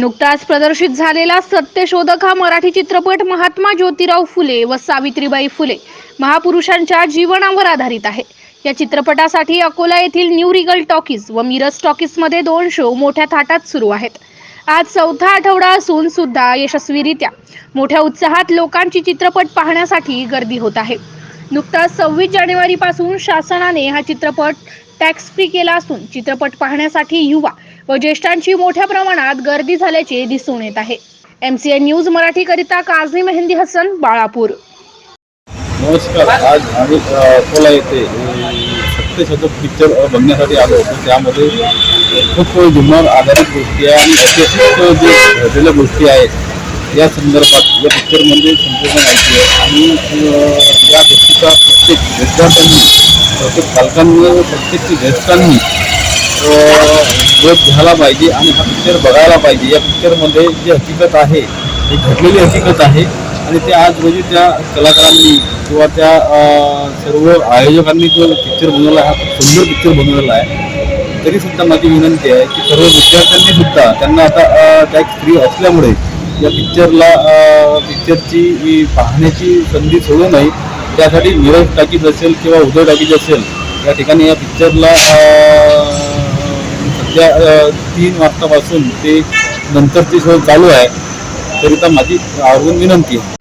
नुकताच प्रदर्शित झालेला सत्यशोधक हा मराठी चित्रपट महात्मा ज्योतिराव फुले व सावित्रीबाई फुले महापुरुषांच्या जीवनावर आधारित आहे. या चित्रपटासाठी अकोला येथील न्यू रिगल टॉकीज व मिरज टॉकीजमध्ये दोन शो मोठ्या थाटात सुरू आहेत. आज चौथा आठवडा असून सुद्धा यशस्वीरित्या मोठ्या उत्साहात लोकांची चित्रपट पाहण्यासाठी गर्दी होत आहे. नुकताच सव्वीस जानेवारीपासून शासनाने हा चित्रपट टॅक्स फ्री केला असून चित्रपट पाहण्यासाठी युवा व ज्येष्ठांची मोठ्या प्रमाणात गर्दी झाल्याचे दिसून येत आहे. एमसीएन न्यूज मराठीकरिता काझी मेहंदी हसन बाळापूर. नमस्कार. आज आम्ही अकोला येथे सत्यशतक पिक्चर बघण्यासाठी आलो होतो. त्यामध्ये खूप जुन्नर आधारित गोष्टी आहे आणि ऐतिहासिक जे घडलेल्या गोष्टी आहेत या संदर्भात या पिक्चरमध्ये म्हणजे संपूर्ण माहिती आहे. आणि या गोष्टीचा प्रत्येक विद्यार्थ्यांनी प्रत्येक पालकांनी प्रत्येक ज्येष्ठांनी बोध घ्यायला पाहिजे आणि हा पिक्चर बघायला पाहिजे. या पिक्चरमध्ये जी हकीकत आहे ही घडलेली हकीकत आहे आणि ते आज रोजी त्या कलाकारांनी किंवा त्या सर्व आयोजकांनी जो पिक्चर बनवला हा खूप सुंदर पिक्चर बनवलेला आहे. तरीसुद्धा माझी विनंती आहे की सर्व विद्यार्थ्यांनी सुद्धा त्यांना आता टॅक्स फ्री असल्यामुळे या पिक्चरला पिक्चरची पाहण्याची संधी सोडू नये. त्यासाठी नीरज टाकीज असेल किंवा उदय टाकीज असेल या ठिकाणी या पिक्चरला उद्या तीन वाजतापासून ते नंतरची सोय चालू आहे. तरी तर माझी आवर्जून विनंती आहे.